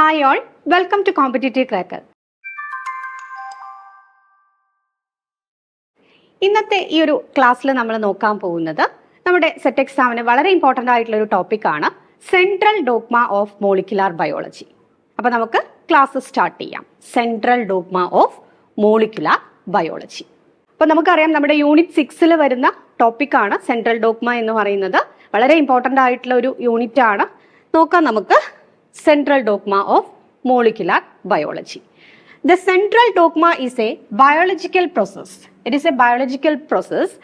Hi all welcome to Competitive Cracker ഇന്നത്തെ ഈ ഒരു ക്ലാസ്സിൽ നമ്മൾ നോക്കാൻ പോകുന്നത് നമ്മുടെ സെറ്റ് എക്സാമിന് വളരെ ഇമ്പോർട്ടന്റ് ആയിട്ടുള്ള ഒരു ടോപ്പിക്കാണ് central dogma of molecular biology അപ്പോൾ നമുക്ക് ക്ലാസ് സ്റ്റാർട്ട് ചെയ്യാം. Central dogma of molecular biology അപ്പോൾ നമുക്കറിയാം നമ്മുടെ യൂണിറ്റ് സിക്സിൽ വരുന്ന ടോപ്പിക്കാണ് സെൻട്രൽ ഡോഗ്മ എന്ന് പറയുന്നത്. വളരെ ഇമ്പോർട്ടന്റ് ആയിട്ടുള്ള ഒരു യൂണിറ്റ് ആണ്. നോക്കാം നമുക്ക് central dogma of molecular biology. The central dogma is a biological process. It is a biological process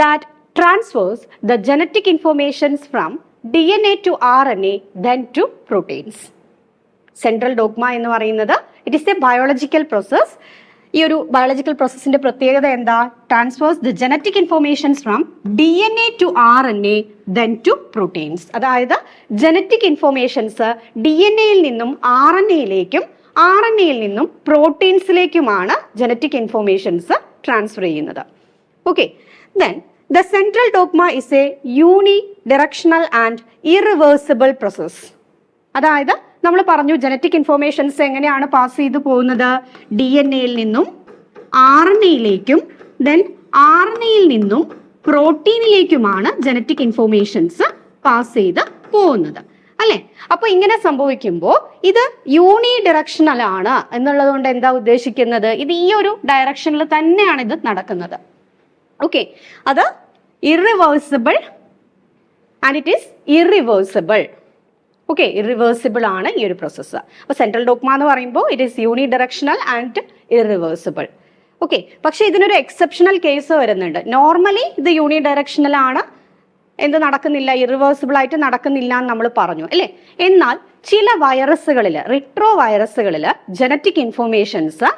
that transfers the genetic informations from DNA to RNA then to proteins. Central dogma എന്ന് പറയുന്നത് it is a biological process ഈ ഒരു biological പ്രോസസ്സിന്റെ പ്രത്യേകത എന്താ? Transfers the genetic informations from D N A to R N A then to proteins അതായത് genetic informations D N എയിൽ നിന്നും ആർ എൻ എയിലേക്കും ആർ എൻ എയിൽ നിന്നും പ്രോട്ടീൻസിലേക്കുമാണ് ജനറ്റിക് ഇൻഫോർമേഷൻസ് ട്രാൻസ്ഫർ ചെയ്യുന്നത്. Okay then the central dogma is a unidirectional and irreversible process അതായത് നമ്മൾ പറഞ്ഞു ജനറ്റിക് ഇൻഫോർമേഷൻസ് എങ്ങനെയാണ് പാസ് ചെയ്തു പോകുന്നത്? ഡി എൻ എയിൽ നിന്നും ആർ എൻ എയിലേക്കും ദെൻ ആർ എൻ എയിൽ നിന്നും പ്രോട്ടീനിലേക്കുമാണ് ജനറ്റിക് ഇൻഫോർമേഷൻസ് പാസ് ചെയ്ത് പോകുന്നത്. അല്ലെ? അപ്പൊ ഇങ്ങനെ സംഭവിക്കുമ്പോൾ ഇത് യൂണി ഡയറക്ഷണൽ ആണ് എന്നുള്ളത് കൊണ്ട് എന്താ ഉദ്ദേശിക്കുന്നത്? ഇത് ഈ ഒരു ഡയറക്ഷനിൽ തന്നെയാണ് ഇത് നടക്കുന്നത്. ഓക്കെ അത് irreversible and it is irreversible okay irreversible ആണ് ഈ ഒരു പ്രോസസ്സ് അപ്പോൾ സെൻട്രൽ ഡോഗ്മ എന്ന് പറയുമ്പോൾ it is unidirectional and irreversible okay പക്ഷെ ഇതിനൊരു എക്സെപ്ഷണൽ കേസ് വരുന്നുണ്ട്. നോർമലി ഇത് യൂണി ഡയറക്ഷണൽ ആണ്. എന്ത് നടക്കുന്നില്ല ഇറിവേഴ്സിബിൾ ആയിട്ട് നടക്കുന്നില്ല എന്ന് നമ്മൾ പറഞ്ഞു അല്ലേ? എന്നാൽ ചില വൈറസുകളിൽ റിട്രോ വൈറസുകളിൽ ജനറ്റിക് ഇൻഫോർമേഷൻസ്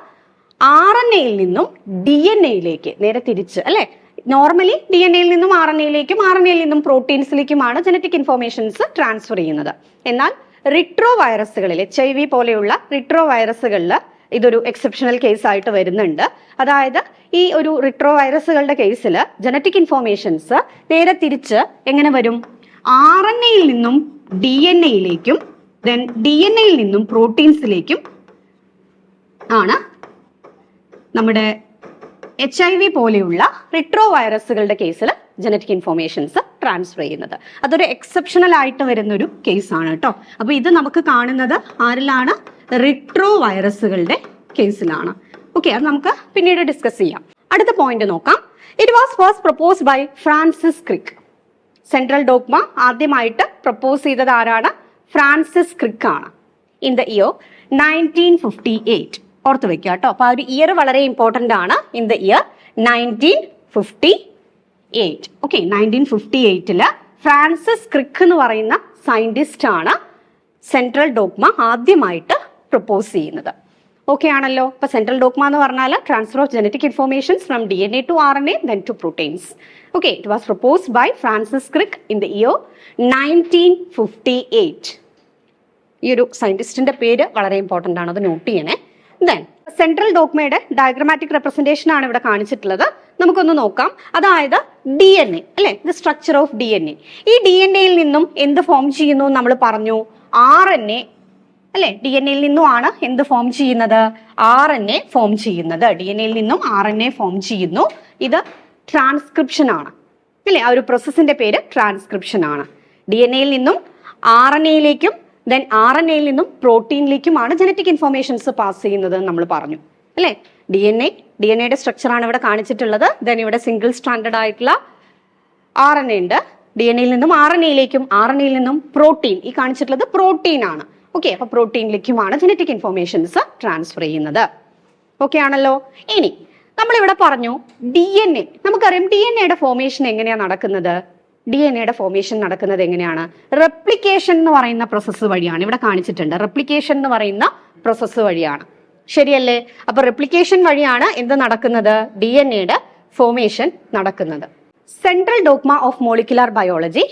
ആർ എൻ എയിൽ നിന്നും ഡി എൻ എയിലേക്ക് നേരെ തിരിച്ച് അല്ലെ? നോർമലി ഡി എൻ എയിൽ നിന്നും ആർ എൻ എയിലേക്കും ആർ എൻ എയിൽ നിന്നും പ്രോട്ടീൻസിലേക്കുമാണ് ജനറ്റിക് ഇൻഫോർമേഷൻസ് ട്രാൻസ്ഫർ ചെയ്യുന്നത്. എന്നാൽ റിട്രോ വൈറസുകളിൽ എച്ച് ഐ വി പോലെയുള്ള റിട്രോ വൈറസുകളിൽ ഇതൊരു എക്സെപ്ഷണൽ കേസ് ആയിട്ട് വരുന്നുണ്ട്. അതായത് ഈ ഒരു റിട്രോ വൈറസുകളുടെ കേസിൽ ജനറ്റിക് ഇൻഫോർമേഷൻസ് നേരെ തിരിച്ച് എങ്ങനെ വരും? ആർ എൻ എയിൽ നിന്നും ഡി എൻ എയിലേക്കും ദെൻ ഡി എൻ എയിൽ നിന്നും പ്രോട്ടീൻസിലേക്കും ആണ് നമ്മുടെ എച്ച് ഐ വി പോലെയുള്ള റിട്രോ വൈറസുകളുടെ കേസിൽ ജനറ്റിക് ഇൻഫോർമേഷൻസ് ട്രാൻസ്ഫർ ചെയ്യുന്നത്. അതൊരു എക്സെപ്ഷണൽ ആയിട്ട് വരുന്ന ഒരു കേസാണ് കേട്ടോ അപ്പൊ ഇത് നമുക്ക് കാണുന്നത് ആരിലാണ്? റിട്രോ വൈറസുകളുടെ കേസിലാണ്. ഓക്കെ അത് നമുക്ക് പിന്നീട് ഡിസ്കസ് ചെയ്യാം. അടുത്ത പോയിന്റ് നോക്കാം. It was first propose by Francis Crick central dogma ആദ്യമായിട്ട് പ്രപ്പോസ് ചെയ്തത് ആരാണ്? ഫ്രാൻസിസ് ക്രിക്ക് ആണ്. In the year nineteen fifty eight ഓർത്ത് വെക്കുക കേട്ടോ. അപ്പൊ ആ ഒരു ഇയർ വളരെ ഇമ്പോർട്ടന്റ് ആണ് in the year nineteen fifty eight okay nineteen fifty എയ്റ്റിൽ Francis Crick എന്ന് പറയുന്ന സയന്റിസ്റ്റ് ആണ് സെൻട്രൽ ഡോഗ്മ ആദ്യമായിട്ട് പ്രപ്പോസ് ചെയ്യുന്നത്. ഓക്കെ ആണല്ലോ. ഇപ്പൊ സെൻട്രൽ ഡോഗ്മ എന്ന് പറഞ്ഞാൽ transfer of genetic informations from D N A to R N A then to proteins okay it was propose by Francis Crick in the year nineteen fifty eight ഈ ഒരു സയന്റിസ്റ്റിന്റെ പേര് വളരെ important ആണ്. അത് note ചെയ്യണേ. Then central ഡോഗ്മയുടെ diagrammatic representation ആണ് ഇവിടെ കാണിച്ചിട്ടുള്ളത്. നമുക്കൊന്ന് നോക്കാം. അതായത് ഡി എൻ എ അല്ലെ? The structure of D N A ഈ ഡി എൻ എയിൽ നിന്നും എന്ത് ഫോം ചെയ്യുന്നു നമ്മൾ പറഞ്ഞു? ആർ എൻ എ അല്ലെ? ഡി എൻ എയിൽ നിന്നും ആണ് എന്ത് ഫോം ചെയ്യുന്നത്? ആർ എൻ എ ഫോം ചെയ്യുന്നത്. ഡി എൻ എയിൽ നിന്നും ആർ എൻ എ ഫോം ചെയ്യുന്നു. ഇത് ട്രാൻസ്ക്രിപ്ഷൻ ആണ്. അല്ലെ? ആ ഒരു പ്രോസസ്സിന്റെ പേര് ട്രാൻസ്ക്രിപ്ഷൻ ആണ്. ഡി എൻ എയിൽ നിന്നും ആർ എൻ എയിലേക്കും ദെൻ ആർ എൻ എയിൽ നിന്നും പ്രോട്ടീനിലേക്കുമാണ് ജനറ്റിക് ഇൻഫോർമേഷൻസ് പാസ് ചെയ്യുന്നത് നമ്മൾ പറഞ്ഞു. അല്ലേ? D N A D N എയുടെ സ്ട്രക്ചർ ആണ് ഇവിടെ കാണിച്ചിട്ടുള്ളത്. ദെൻ ഇവിടെ സിംഗിൾ സ്റ്റാൻഡേർഡ് ആയിട്ടുള്ള ആർ എൻ എ ഉണ്ട്. ഡി എൻ എയിൽ നിന്നും ആർ എൻ എയിലേക്കും ആർ എൻ എയിൽ നിന്നും പ്രോട്ടീൻ ഈ കാണിച്ചിട്ടുള്ളത് പ്രോട്ടീൻ ആണ്. ഓക്കെ അപ്പൊ പ്രോട്ടീനിലേക്കുമാണ് ജനറ്റിക് ഇൻഫോർമേഷൻസ് ട്രാൻസ്ഫർ ചെയ്യുന്നത്. ഓക്കെ ആണല്ലോ? ഇനി നമ്മളിവിടെ പറഞ്ഞു ഡി എൻ എ നമുക്കറിയാം ഡി എൻ എയുടെ ഫോർമേഷൻ എങ്ങനെയാണ് നടക്കുന്നത്? ഡി എൻ എയുടെ ഫോർമേഷൻ നടക്കുന്നത് എങ്ങനെയാണ്? റെപ്ലിക്കേഷൻ എന്ന് പറയുന്ന പ്രോസസ്സ് വഴിയാണ്. ഇവിടെ കാണിച്ചിട്ടുണ്ട്. റെപ്ലിക്കേഷൻ എന്ന് പറയുന്ന പ്രോസസ്സ് വഴിയാണ്. ശരിയല്ലേ? അപ്പൊ റെപ്ലിക്കേഷൻ വഴിയാണ് എന്ത് നടക്കുന്നത്? ഡി എൻ എയുടെ ഫോർമേഷൻ നടക്കുന്നത്. Central dogma of molecular biology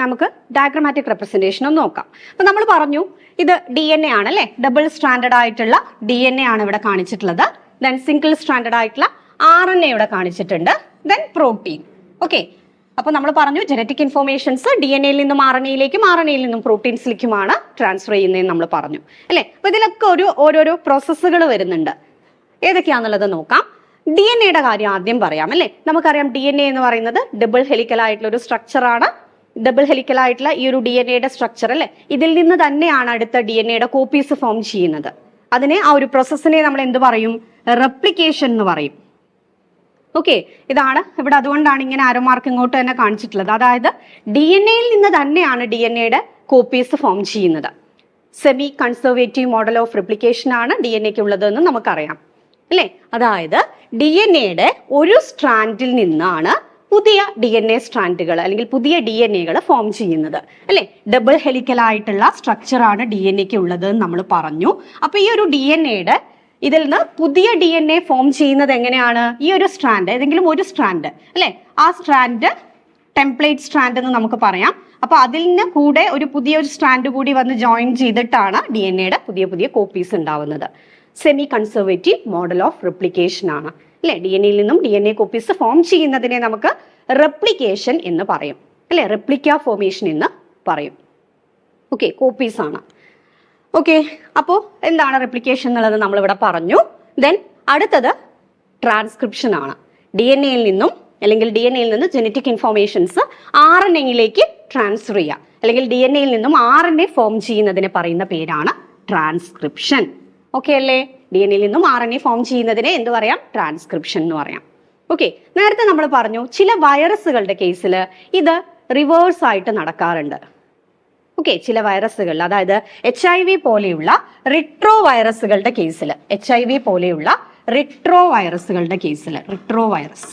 നമുക്ക് ഡയഗ്രമാറ്റിക് റെപ്രസെന്റേഷൻ ഒന്ന് നോക്കാം. അപ്പൊ നമ്മൾ പറഞ്ഞു ഇത് ഡി എൻ എ ആണ് അല്ലെ ഡബിൾ സ്റ്റാൻഡേർഡ് ആയിട്ടുള്ള ഡി എൻ എ ആണ് ഇവിടെ കാണിച്ചിട്ടുള്ളത്. ദെൻ സിംഗിൾ സ്റ്റാൻഡേർഡ് ആയിട്ടുള്ള ആർ എൻ എ ഇവിടെ കാണിച്ചിട്ടുണ്ട്. ദെൻ പ്രോട്ടീൻ ഓക്കെ അപ്പോൾ നമ്മൾ പറഞ്ഞു ജനറ്റിക് ഇൻഫോർമേഷൻസ് ഡി എൻ എയിൽ നിന്നും ആർ എൻ എയിലേക്കും ആർ എൻ എയിൽ നിന്നും പ്രോട്ടീൻസിലേക്കുമാണ് ട്രാൻസ്ഫർ ചെയ്യുന്നതെന്ന് നമ്മൾ പറഞ്ഞു. അല്ലേ? അപ്പൊ ഇതിലൊക്കെ ഒരു ഓരോരോ പ്രോസസ്സുകൾ വരുന്നുണ്ട്. ഏതൊക്കെയാണെന്നുള്ളത് നോക്കാം. ഡി എൻ എയുടെ കാര്യം ആദ്യം പറയാം അല്ലേ? നമുക്കറിയാം ഡി എൻ എ എന്ന് പറയുന്നത് ഡബിൾ ഹെലിക്കൽ ആയിട്ടുള്ള ഒരു സ്ട്രക്ചറാണ് ഡബിൾ ഹെലിക്കൽ ആയിട്ടുള്ള ഈ ഒരു ഡി എൻ എയുടെ സ്ട്രക്ചർ അല്ലേ? ഇതിൽ നിന്ന് തന്നെയാണ് അടുത്ത ഡി എൻ എയുടെ കോപ്പീസ് ഫോം ചെയ്യുന്നത്. അതിനെ ആ ഒരു പ്രോസസ്സിനെ നമ്മൾ എന്ത് പറയും? റെപ്ലിക്കേഷൻ എന്ന് പറയും. ഓക്കെ ഇതാണ്. ഇവിടെ അതുകൊണ്ടാണ് ഇങ്ങനെ ആരോ മാർക്ക് ഇങ്ങോട്ട് തന്നെ കാണിച്ചിട്ടുള്ളത്. അതായത് ഡി എൻ എയിൽ നിന്ന് തന്നെയാണ് ഡി എൻ എയുടെ കോപ്പീസ് ഫോം ചെയ്യുന്നത്. Semi conservative model of replication ആണ് ഡി എൻ എക്ക് ഉള്ളത് എന്ന് നമുക്കറിയാം. അല്ലേ? അതായത് ഡി എൻ എയുടെ ഒരു സ്ട്രാൻഡിൽ നിന്നാണ് പുതിയ ഡി എൻ എ സ്ട്രാൻഡുകൾ അല്ലെങ്കിൽ പുതിയ ഡി എൻ എകൾ ഫോം ചെയ്യുന്നത്. അല്ലെ? ഡബിൾ ഹെലിക്കൽ ആയിട്ടുള്ള സ്ട്രക്ചറാണ് ഡി എൻ എക്ക് ഉള്ളത് നമ്മൾ പറഞ്ഞു. അപ്പൊ ഈ ഒരു ഡി എൻ എയുടെ ഇതിൽ നിന്ന് പുതിയ ഡി എൻ എ ഫോം ചെയ്യുന്നത് എങ്ങനെയാണ്? ഈ ഒരു സ്ട്രാൻഡ് ഏതെങ്കിലും ഒരു സ്ട്രാൻഡ് അല്ലെ? ആ സ്ട്രാൻഡ് ടെംപ്ലേറ്റ് സ്ട്രാൻഡ് എന്ന് നമുക്ക് പറയാം. അപ്പൊ അതിൽ നിന്ന് കൂടെ ഒരു പുതിയ ഒരു സ്ട്രാൻഡ് കൂടി വന്ന് ജോയിൻ ചെയ്തിട്ടാണ് ഡി എൻ എയുടെ പുതിയ പുതിയ കോപ്പീസ് ഉണ്ടാവുന്നത്. Semi conservative model of replication ആണ്. അല്ലെ? ഡി എൻ എയിൽ നിന്നും D N A copies form ചെയ്യുന്നതിനെ നമുക്ക് റെപ്ലിക്കേഷൻ എന്ന് പറയും. അല്ലെ? റെപ്ലിക്ക ഫോർമേഷൻ എന്ന് പറയും. ഓക്കെ കോപ്പീസ് ആണ്. ഓക്കെ അപ്പോൾ എന്താണ് റെപ്ലിക്കേഷൻ എന്നുള്ളത് നമ്മളിവിടെ പറഞ്ഞു. ദെൻ അടുത്തത് ട്രാൻസ്ക്രിപ്ഷൻ ആണ്. ഡി എൻ എയിൽ നിന്നും അല്ലെങ്കിൽ ഡി എൻ എയിൽ നിന്ന് ജനറ്റിക് ഇൻഫോർമേഷൻസ് ആർ എൻ എയിലേക്ക് ട്രാൻസ്ഫർ ചെയ്യുക അല്ലെങ്കിൽ ഡി എൻ എയിൽ നിന്നും ആർ എൻ എ ഫോം ചെയ്യുന്നതിനെ പറയുന്ന പേരാണ് ട്രാൻസ്ക്രിപ്ഷൻ ഓക്കെ അല്ലേ? ഡി എൻ എയിൽ നിന്നും ആർ എൻ എ ഫോം ചെയ്യുന്നതിനെ എന്ത് പറയാം? ട്രാൻസ്ക്രിപ്ഷൻ എന്ന് പറയാം. ഓക്കെ നേരത്തെ നമ്മൾ പറഞ്ഞു ചില വൈറസുകളുടെ കേസിൽ ഇത് റിവേഴ്സ് ആയിട്ട് നടക്കാറുണ്ട്. ഓക്കെ ചില വൈറസുകൾ. അതായത് എച്ച് ഐ വി പോലെയുള്ള റിട്രോ വൈറസുകളുടെ കേസിൽ എച്ച് ഐ വി പോലെയുള്ള റിട്രോ വൈറസുകളുടെ കേസിൽ റിട്രോ വൈറസ്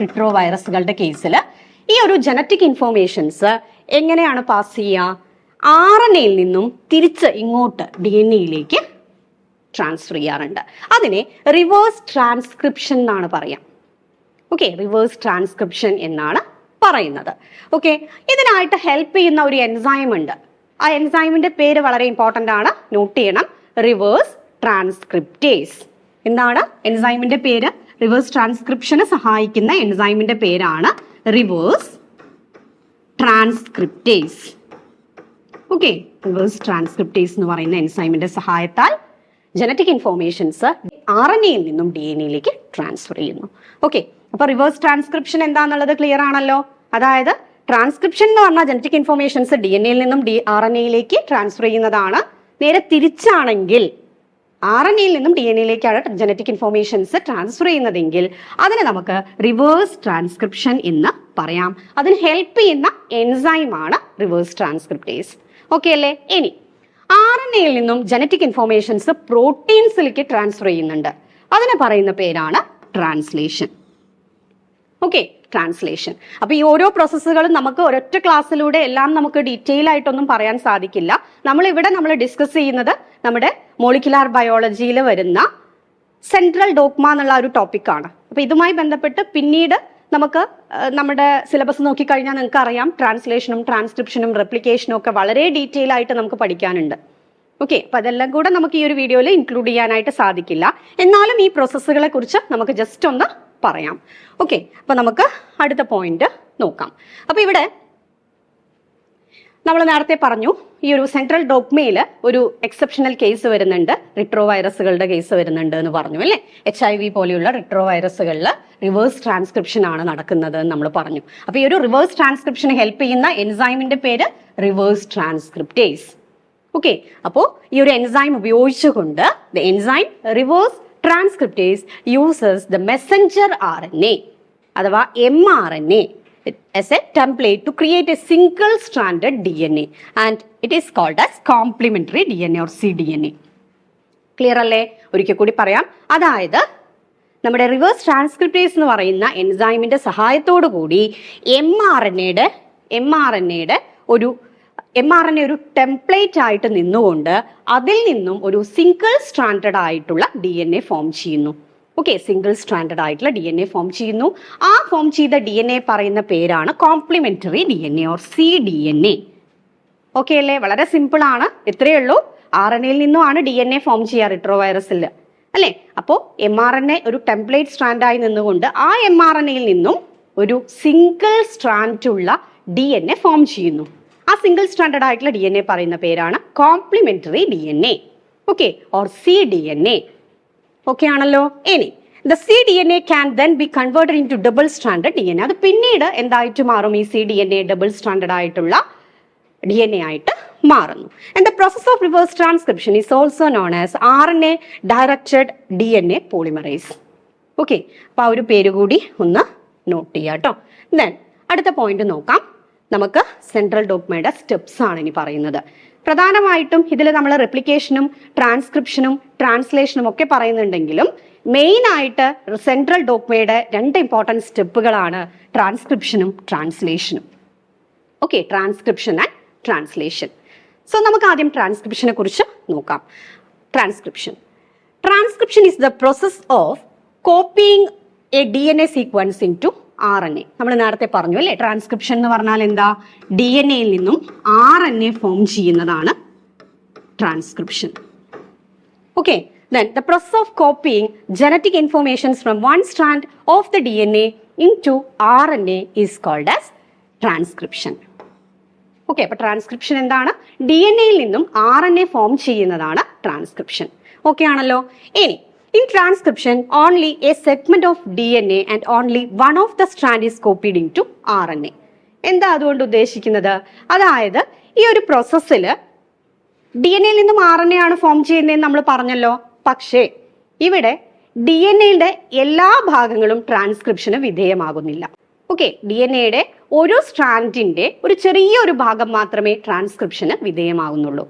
റിട്രോ വൈറസുകളുടെ കേസിൽ ഈ ഒരു ജനറ്റിക് ഇൻഫോർമേഷൻസ് എങ്ങനെയാണ് പാസ് ചെയ്യുക ആർ എൻ എയിൽ നിന്നും തിരിച്ച് ഇങ്ങോട്ട് ഡി എൻ എയിലേക്ക് ട്രാൻസ്ഫർ ചെയ്യാറുണ്ട്. അതിനെ റിവേഴ്സ് ട്രാൻസ്ക്രിപ്ഷൻ എന്നാണ് പറയാം. ഓക്കെ റിവേഴ്സ് ട്രാൻസ്ക്രിപ്ഷൻ എന്നാണ് പറയുന്നത്. ഓക്കെ ഇതിനായിട്ട് ഹെൽപ്പ് ചെയ്യുന്ന ഒരു എൻസൈം ഉണ്ട്. ആ എൻസൈമിന്റെ പേര് വളരെ ഇമ്പോർട്ടന്റ് ആണ്. നോട്ട് ചെയ്യണം. റിവേഴ്സ് ട്രാൻസ്ക്രിപ്റ്റേസ് എന്താണ്? എൻസൈമിന്റെ പേര്? റിവേഴ്സ് ട്രാൻസ്ക്രിപ്ഷന് സഹായിക്കുന്ന എൻസൈമിന്റെ പേരാണ് reverse transcriptase okay reverse transcriptase എന്ന് പറയുന്ന എൻസൈമിന്റെ സഹായത്താൽ ജനറ്റിക് ഇൻഫോർമേഷൻസ് ആർ എൻ എയിൽ നിന്നും ഡി എൻ എയിലേക്ക് ട്രാൻസ്ഫർ ചെയ്യുന്നു. ഓക്കെ അപ്പൊ റിവേഴ്സ് ട്രാൻസ്ക്രിപ്ഷൻ എന്താണെന്നുള്ളത് ക്ലിയർ ആണല്ലോ? അതായത് ട്രാൻസ്ക്രിപ്ഷൻ എന്ന് പറഞ്ഞാൽ ജനറ്റിക് ഇൻഫർമേഷൻസ് ഡി എൻ എയിൽ നിന്നും ഡി ആർ എൻ എയിലേക്ക് ട്രാൻസ്ഫർ ചെയ്യുന്നതാണ്. നേരെ തിരിച്ചാണെങ്കിൽ ആർ എൻ എയിൽ നിന്നും ഡി എൻ എയിലേക്കാണ് ജനറ്റിക് ഇൻഫോർമേഷൻസ് ട്രാൻസ്ഫർ ചെയ്യുന്നതെങ്കിൽ അതിനെ നമുക്ക് റിവേഴ്സ് ട്രാൻസ്ക്രിപ്ഷൻ എന്ന് പറയാം. അതിന് ഹെൽപ്പ് ചെയ്യുന്ന എൻസൈം ആണ് റിവേഴ്സ് ട്രാൻസ്ക്രിപ്റ്റേസ് ഓക്കെ അല്ലേ? ഇനി ആർ എൻ എയിൽ നിന്നും ജനറ്റിക് ഇൻഫോർമേഷൻസ് പ്രോട്ടീൻസിലേക്ക് ട്രാൻസ്ഫർ ചെയ്യുന്നുണ്ട്. അതിനെ പറയുന്ന പേരാണ് ട്രാൻസ്ലേഷൻ ഓക്കെ ട്രാൻസ്ലേഷൻ അപ്പോൾ ഈ ഓരോ പ്രോസസ്സുകളും നമുക്ക് ഒരൊറ്റ ക്ലാസ്സിലൂടെ എല്ലാം നമുക്ക് ഡീറ്റെയിൽ ആയിട്ടൊന്നും പറയാൻ സാധിക്കില്ല. നമ്മൾ ഇവിടെ നമ്മൾ ഡിസ്കസ് ചെയ്യുന്നത് നമ്മുടെ മോളിക്കുലാർ ബയോളജിയിൽ വരുന്ന സെൻട്രൽ ഡോക്മ എന്നുള്ള ഒരു ടോപ്പിക്കാണ് അപ്പോൾ ഇതുമായി ബന്ധപ്പെട്ട് പിന്നീട് നമുക്ക് നമ്മുടെ സിലബസ് നോക്കിക്കഴിഞ്ഞാൽ നിങ്ങൾക്ക് അറിയാം ട്രാൻസ്ലേഷനും ട്രാൻസ്ക്രിപ്ഷനും റെപ്ലിക്കേഷനും ഒക്കെ വളരെ ഡീറ്റെയിൽ ആയിട്ട് നമുക്ക് പഠിക്കാനുണ്ട്. ഓക്കെ അപ്പൊ അതെല്ലാം കൂടെ നമുക്ക് ഈ ഒരു വീഡിയോയിൽ ഇൻക്ലൂഡ് ചെയ്യാനായിട്ട് സാധിക്കില്ല. എന്നാലും ഈ പ്രോസസ്സുകളെ കുറിച്ച് നമുക്ക് ജസ്റ്റ് ഒന്ന് പറയാം. ഓക്കെ അപ്പൊ നമുക്ക് അടുത്ത പോയിന്റ് നോക്കാം. അപ്പൊ ഇവിടെ നമ്മൾ നേരത്തെ പറഞ്ഞു ഈ ഒരു സെൻട്രൽ ഡോക്മയിൽ ഒരു എക്സെപ്ഷണൽ കേസ് വരുന്നുണ്ട്. റിട്രോ വൈറസുകളുടെ കേസ് വരുന്നുണ്ട് എന്ന് പറഞ്ഞു അല്ലേ? എച്ച് ഐ വി പോലെയുള്ള റിട്രോ വൈറസുകളിൽ റിവേഴ്സ് ട്രാൻസ്ക്രിപ്ഷൻ ആണ് നടക്കുന്നത് എന്ന് നമ്മൾ പറഞ്ഞു. അപ്പൊ ഈ ഒരു റിവേഴ്സ് ട്രാൻസ്ക്രിപ്ഷന് ഹെൽപ്പ് ചെയ്യുന്ന എൻസൈമിന്റെ പേര് റിവേഴ്സ് ട്രാൻസ്ക്രിപ്റ്റേസ് ഓക്കെ അപ്പോൾ ഈ ഒരു എൻസൈം ഉപയോഗിച്ചുകൊണ്ട് enzyme reverse transcriptase uses the messenger R N A അഥവാ M R N A as a template to create a single stranded DNA and it is called as complementary DNA or cDNA. Clear അല്ലേ? ഒരിക്കൽ കൂടി പറയാം. അതായത് നമ്മുടെ reverse transcriptase എന്ന് പറയുന്ന എൻസൈമിന്റെ സഹായത്തോടു കൂടി എം ആർ എൻ എയുടെ എം ആർ എൻ എയുടെ ഒരു എം ആർ എൻ എ ഒരു ടെംപ്ലേറ്റ് ആയിട്ട് നിന്നുകൊണ്ട് അതിൽ നിന്നും ഒരു സിംഗിൾ സ്ട്രാൻഡഡ് ആയിട്ടുള്ള ഡി എൻ എ ഫോം ചെയ്യുന്നു ഓക്കെ സിംഗിൾ സ്ട്രാൻഡഡ് ആയിട്ടുള്ള ഡി എൻ എ ഫോം ചെയ്യുന്നു ആ ഫോം ചെയ്ത ഡി എൻ എ പറയുന്ന പേരാണ് complementary D N A or C D N A okay അല്ലേ വളരെ സിമ്പിൾ ആണ് ഇത്രയേ ഉള്ളൂ ആർ എൻ എയിൽ നിന്നുമാണ് ഡി എൻ എ ഫോം ചെയ്യുക റിട്രോവൈറസിൽ അല്ലേ അപ്പോൾ എം ആർ എൻ എ ഒരു ടെംപ്ലേറ്റ് സ്ട്രാൻഡായി നിന്നുകൊണ്ട് ആ എം ആർ എൻ എയിൽ നിന്നും ഒരു സിംഗിൾ സ്ട്രാൻഡ് ഉള്ള ഡി എൻ എ ഫോം ചെയ്യുന്നു ആ സിംഗിൾ സ്റ്റാൻഡേർഡ് ആയിട്ടുള്ള ഡി എൻ എ പറയുന്ന പേരാണ് complementary D N A okay or C D N A okay ആണല്ലോ? ഇനി the C D N A can then be converted into double standard D N A അത് പിന്നീട് എന്തായിട്ട് മാറും? ഈ C D N A double standard ആയിട്ടുള്ള D N A ആയിട്ട് മാറുന്നു. And the process of reverse transcription is also known as R N A directed D N A polymerase okay അപ്പോൾ ആ ഒരു പേര് കൂടി ഒന്ന് നോട്ട് ചെയ്യാം കേട്ടോ ദെൻ അടുത്ത പോയിന്റ് നോക്കാം. നമുക്ക് സെൻട്രൽ ഡോഗ്മയുടെ സ്റ്റെപ്സ് ആണ് ഇനി പറയുന്നത്. പ്രധാനമായിട്ടും ഇതിൽ നമ്മൾ റെപ്ലിക്കേഷനും ട്രാൻസ്ക്രിപ്ഷനും ട്രാൻസ്ലേഷനും ഒക്കെ പറയുന്നുണ്ടെങ്കിലും മെയിൻ ആയിട്ട് സെൻട്രൽ ഡോഗ്മയുടെ രണ്ട് ഇമ്പോർട്ടന്റ് സ്റ്റെപ്പുകളാണ് ട്രാൻസ്ക്രിപ്ഷനും ട്രാൻസ്ലേഷനും okay transcription and translation so നമുക്ക് ആദ്യം ട്രാൻസ്ക്രിപ്ഷനെ കുറിച്ച് നോക്കാം. Transcription transcription is the process of copying a D N A sequence into R N A. നമ്മൾ നേരത്തെ പറഞ്ഞു അല്ലേ? ട്രാൻസ്ക്രിപ്ഷൻ എന്ന് പറഞ്ഞാൽ എന്താ? ഡി എൻ എയിൽ നിന്നും ആർ എൻ എ ഫോം ചെയ്യുന്നതാണ് transcription okay then the process of copying genetic informations from one strand of the D N A into R N A is called as transcription okay അപ്പൊ transcription എന്താണ്? D N എയിൽ നിന്നും R N A form ചെയ്യുന്നതാണ് transcription okay ആണല്ലോ? ഇനി in transcription only a segment of D N A and only one of the strand into RNA. എന്താ അതുകൊണ്ട് ഉദ്ദേശിക്കുന്നത്? അതായത് ഈ ഒരു പ്രോസസ്സിൽ ഡി എൻ എയിൽ നിന്നും ആർ എൻ എ ആണ് ഫോം ചെയ്യുന്നതെന്ന് നമ്മൾ പറഞ്ഞല്ലോ. പക്ഷേ ഇവിടെ ഡി എൻ എയുടെ എല്ലാ ഭാഗങ്ങളും ട്രാൻസ്ക്രിപ്ഷന് വിധേയമാകുന്നില്ല. ഓക്കെ ഡി എൻ എയുടെ ഓരോ സ്ട്രാൻഡിന്റെ ഒരു ചെറിയ ഒരു ഭാഗം മാത്രമേ ട്രാൻസ്ക്രിപ്ഷന് വിധേയമാകുന്നുള്ളൂ.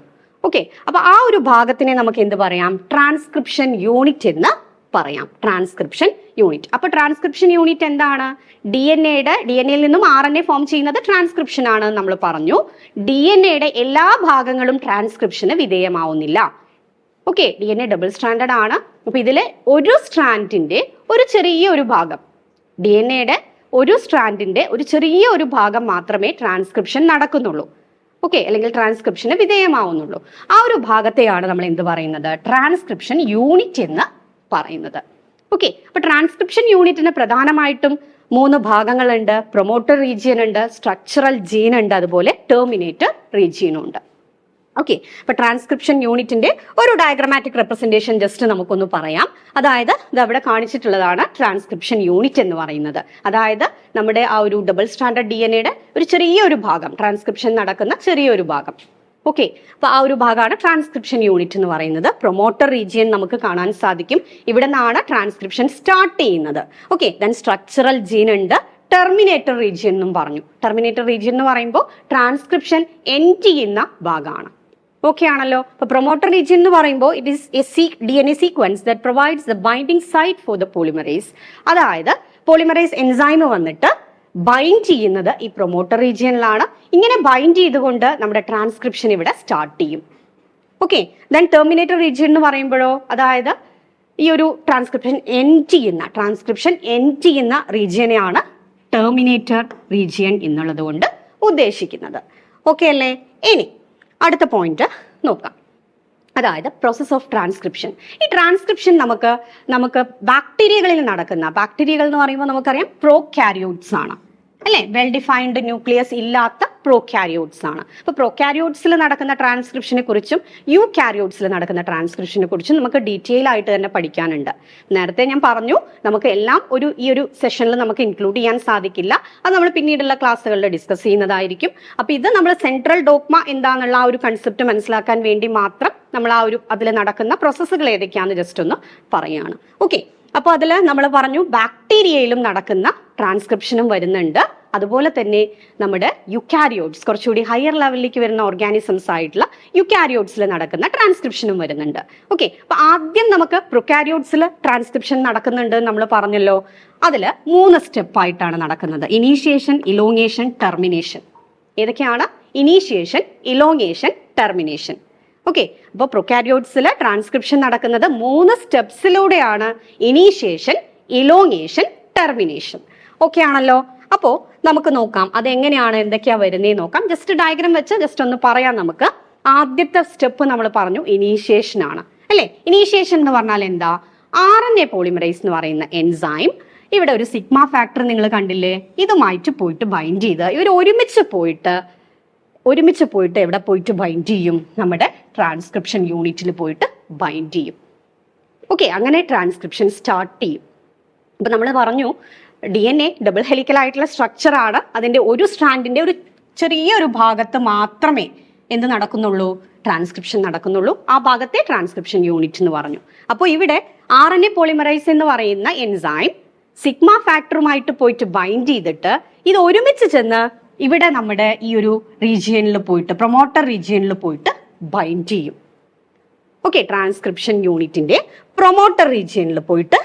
ഓക്കെ അപ്പൊ ആ ഒരു ഭാഗത്തിനെ നമുക്ക് എന്ത് പറയാം? ട്രാൻസ്ക്രിപ്ഷൻ യൂണിറ്റ് എന്ന് പറയാം. ട്രാൻസ്ക്രിപ്ഷൻ യൂണിറ്റ് അപ്പൊ ട്രാൻസ്ക്രിപ്ഷൻ യൂണിറ്റ് എന്താണ്? ഡി എൻ എയുടെ ഡി എൻ എയിൽ നിന്നും ആർ എൻ എ ഫോം ചെയ്യുന്നത് ട്രാൻസ്ക്രിപ്ഷൻ ആണ് നമ്മൾ പറഞ്ഞു. ഡി എൻ എയുടെ എല്ലാ ഭാഗങ്ങളും ട്രാൻസ്ക്രിപ്ഷന് വിധേയമാവുന്നില്ല. Okay D N A double standard ആണ്. അപ്പൊ ഇതിലെ ഒരു സ്ട്രാൻഡിന്റെ ഒരു ചെറിയ ഒരു ഭാഗം. ഡി എൻ എയുടെ ഒരു സ്ട്രാൻഡിന്റെ ഒരു ചെറിയ ഒരു ഭാഗം മാത്രമേ ട്രാൻസ്ക്രിപ്ഷൻ നടക്കുന്നുള്ളൂ. ഓക്കെ അല്ലെങ്കിൽ ട്രാൻസ്ക്രിപ്ഷന് വിധേയമാവുന്നുള്ളൂ. ആ ഒരു ഭാഗത്തെയാണ് നമ്മൾ എന്ത് പറയുന്നത്? ട്രാൻസ്ക്രിപ്ഷൻ യൂണിറ്റ് എന്ന് പറയുന്നത്. ഓക്കെ അപ്പൊ ട്രാൻസ്ക്രിപ്ഷൻ യൂണിറ്റിന് പ്രധാനമായിട്ടും മൂന്ന് ഭാഗങ്ങളുണ്ട്. പ്രൊമോട്ടർ റീജിയൻ ഉണ്ട് സ്ട്രക്ചറൽ ജീൻ ഉണ്ട് അതുപോലെ ടെർമിനേറ്റർ റീജിയനും ഉണ്ട്. ഓക്കെ അപ്പൊ ട്രാൻസ്ക്രിപ്ഷൻ യൂണിറ്റിന്റെ ഒരു ഡയഗ്രമാറ്റിക് റെപ്രസെന്റേഷൻ ജസ്റ്റ് നമുക്കൊന്ന് പറയാം. അതായത് ഇത് അവിടെ കാണിച്ചിട്ടുള്ളതാണ് ട്രാൻസ്ക്രിപ്ഷൻ യൂണിറ്റ് എന്ന് പറയുന്നത്. അതായത് നമ്മുടെ ആ ഒരു ഡബിൾ സ്റ്റാൻഡേർഡ് ഡി എൻ എയുടെ ഒരു ചെറിയൊരു ഭാഗം ട്രാൻസ്ക്രിപ്ഷൻ നടക്കുന്ന ചെറിയൊരു ഭാഗം. ഓക്കെ അപ്പൊ ആ ഒരു ഭാഗമാണ് ട്രാൻസ്ക്രിപ്ഷൻ യൂണിറ്റ് എന്ന് പറയുന്നത്. പ്രൊമോട്ടർ റീജിയൻ നമുക്ക് കാണാൻ സാധിക്കും. ഇവിടെ നിന്നാണ് ട്രാൻസ്ക്രിപ്ഷൻ സ്റ്റാർട്ട് ചെയ്യുന്നത്. ഓക്കെ ദെൻ സ്ട്രക്ചറൽ ജീൻ ഉണ്ട്. ടെർമിനേറ്റർ റീജിയൻ എന്നും പറഞ്ഞു. ടെർമിനേറ്റർ റീജിയൻ എന്ന് പറയുമ്പോൾ ട്രാൻസ്ക്രിപ്ഷൻ എൻഡ് ചെയ്യുന്ന ഭാഗമാണ്. ഓക്കെ ആണല്ലോ അപ്പൊ പ്രൊമോട്ടർ റീജിയൻ എന്ന് പറയുമ്പോൾ it is a C D N A sequence that provides the binding site for the polymerase അതായത് പോളിമറൈസ് എൻസൈമ് വന്നിട്ട് ബൈൻഡ് ചെയ്യുന്നത് ഈ പ്രൊമോട്ടർ റീജിയനിലാണ് ഇങ്ങനെ ബൈൻഡ് ചെയ്തുകൊണ്ട് നമ്മുടെ ട്രാൻസ്ക്രിപ്ഷൻ ഇവിടെ സ്റ്റാർട്ട് ചെയ്യും. ഓക്കെ ദെൻ ടെർമിനേറ്റർ റീജിയൻ എന്ന് പറയുമ്പോഴോ? അതായത് ഈ ഒരു ട്രാൻസ്ക്രിപ്ഷൻ എൻഡ് ചെയ്യുന്ന ട്രാൻസ്ക്രിപ്ഷൻ എൻഡ് ചെയ്യുന്ന റീജിയനെയാണ് ടെർമിനേറ്റർ റീജിയൻ എന്നുള്ളത് കൊണ്ട് ഉദ്ദേശിക്കുന്നത്. ഓക്കെ അല്ലേ? ഇനി അടുത്ത പോയിന്റ് നോക്കാം. അതായത് പ്രോസസ് ഓഫ് ട്രാൻസ്ക്രിപ്ഷൻ ഈ ട്രാൻസ്ക്രിപ്ഷൻ നമുക്ക് നമുക്ക് ബാക്ടീരിയകളിൽ നടക്കുന്ന ബാക്ടീരിയകൾ എന്ന് പറയുമ്പോൾ നമുക്കറിയാം പ്രോ കാരിയോട്സ് ആണ്. അല്ലെ? വെൽ ഡിഫൈൻഡ് ന്യൂക്ലിയസ് ഇല്ലാത്ത പ്രോക്യാരിയോട്സ് ആണ്. അപ്പോൾ പ്രോക്യാരിയോട്സിൽ നടക്കുന്ന ട്രാൻസ്ക്രിപ്ഷനെ കുറിച്ചും യു കാരിയോട്സിൽ നടക്കുന്ന ട്രാൻസ്ക്രിപ്ഷനെ കുറിച്ചും നമുക്ക് ഡീറ്റെയിൽ ആയിട്ട് തന്നെ പഠിക്കാനുണ്ട്. നേരത്തെ ഞാൻ പറഞ്ഞു നമുക്ക് എല്ലാം ഒരു ഈ ഒരു സെഷനിൽ നമുക്ക് ഇൻക്ലൂഡ് ചെയ്യാൻ സാധിക്കില്ല. അത് നമ്മൾ പിന്നീടുള്ള ക്ലാസ്സുകളിൽ ഡിസ്കസ് ചെയ്യുന്നതായിരിക്കും. അപ്പോൾ ഇത് നമ്മൾ സെൻട്രൽ ഡോക്മ എന്താണെന്നുള്ള ആ ഒരു കൺസെപ്റ്റ് മനസ്സിലാക്കാൻ വേണ്ടി മാത്രം നമ്മൾ ആ ഒരു അതിൽ നടക്കുന്ന പ്രോസസ്സുകൾ ഏതൊക്കെയാണെന്ന് ജസ്റ്റ് ഒന്ന് പറയുകയാണ് ഓക്കെ അപ്പോൾ അതിൽ നമ്മൾ പറഞ്ഞു ബാക്ടീരിയയിലും നടക്കുന്ന ട്രാൻസ്ക്രിപ്ഷനും വരുന്നുണ്ട്. അതുപോലെ തന്നെ നമ്മുടെ യുക്കാരിയോട്സ് കുറച്ചുകൂടി ഹയർ ലെവലിലേക്ക് വരുന്ന ഓർഗാനിസംസ് ആയിട്ടുള്ള യുക്കാരിയോട്സിൽ നടക്കുന്ന ട്രാൻസ്ക്രിപ്ഷനും വരുന്നുണ്ട്. ഓക്കെ അപ്പൊ ആദ്യം നമുക്ക് പ്രൊക്കാരിയോട്സിൽ ട്രാൻസ്ക്രിപ്ഷൻ നടക്കുന്നുണ്ട് നമ്മൾ പറഞ്ഞല്ലോ. അതിൽ മൂന്ന് സ്റ്റെപ്പായിട്ടാണ് നടക്കുന്നത്. ഇനീഷ്യേഷൻ ഇലോങ്ങേഷൻ ടെർമിനേഷൻ ഏതൊക്കെയാണ്? ഇനീഷ്യേഷൻ ഇലോങ്ങേഷൻ ടെർമിനേഷൻ ഓക്കെ അപ്പോൾ പ്രൊക്കാരിയോട്സിൽ ട്രാൻസ്ക്രിപ്ഷൻ നടക്കുന്നത് മൂന്ന് സ്റ്റെപ്സിലൂടെയാണ് ഇനീഷ്യേഷൻ ഇലോങ്ങേഷൻ ടെർമിനേഷൻ ഓക്കെ ആണല്ലോ? അപ്പോൾ നമുക്ക് നോക്കാം അതെങ്ങനെയാണ് എന്തൊക്കെയാ വരുന്നേ നോക്കാം. ജസ്റ്റ് ഡയഗ്രാം വെച്ച് ജസ്റ്റ് ഒന്ന് പറയാം നമുക്ക്. ആദ്യത്തെ സ്റ്റെപ്പ് നമ്മൾ പറഞ്ഞു ഇനീഷ്യേഷൻ ആണ്. അല്ലേ? ഇനീഷ്യേഷൻ എന്ന് പറഞ്ഞാൽ എന്താ? ആർ എൻ എ പോളിമറൈസ് എന്ന് പറയുന്ന എൻസൈം ഇവിടെ ഒരു സിഗ്മ ഫാക്ടർ നിങ്ങൾ കണ്ടില്ലേ? ഇതുമായിട്ട് പോയിട്ട് ബൈൻഡ് ചെയ്ത് ഇവർ ഒരുമിച്ച് പോയിട്ട് ഒരുമിച്ച് പോയിട്ട് എവിടെ പോയിട്ട് ബൈൻഡ് ചെയ്യും? നമ്മുടെ ട്രാൻസ്ക്രിപ്ഷൻ യൂണിറ്റിൽ പോയിട്ട് ബൈൻഡ് ചെയ്യും. ഓക്കെ അങ്ങനെ ട്രാൻസ്ക്രിപ്ഷൻ സ്റ്റാർട്ട് ചെയ്യും. അപ്പം നമ്മൾ പറഞ്ഞു ഡി എൻ എ ഡബിൾ ഹെലിക്കലായിട്ടുള്ള സ്ട്രക്ചറാണ് അതിന്റെ ഒരു സ്റ്റാൻഡിന്റെ ഒരു ചെറിയ ഒരു ഭാഗത്ത് മാത്രമേ എന്ത് നടക്കുന്നുള്ളൂ? ട്രാൻസ്ക്രിപ്ഷൻ നടക്കുന്നുള്ളൂ. ആ ഭാഗത്തെ ട്രാൻസ്ക്രിപ്ഷൻ യൂണിറ്റ് എന്ന് പറഞ്ഞു. അപ്പോൾ ഇവിടെ ആർ എൻ എ പോളിമറൈസ് എന്ന് പറയുന്ന എൻസൈം സിഗ്മ ഫാക്ടറുമായിട്ട് പോയിട്ട് ബൈൻഡ് ചെയ്തിട്ട് ഇത് ഒരുമിച്ച് ചെന്ന് ഇവിടെ നമ്മുടെ ഈ ഒരു റീജിയനിൽ പോയിട്ട് പ്രൊമോട്ടർ റീജിയനിൽ പോയിട്ട് ബൈൻഡ് ചെയ്യും. ഓക്കെ ട്രാൻസ്ക്രിപ്ഷൻ യൂണിറ്റിന്റെ പ്രൊമോട്ടർ റീജിയനിൽ പോയിട്ട്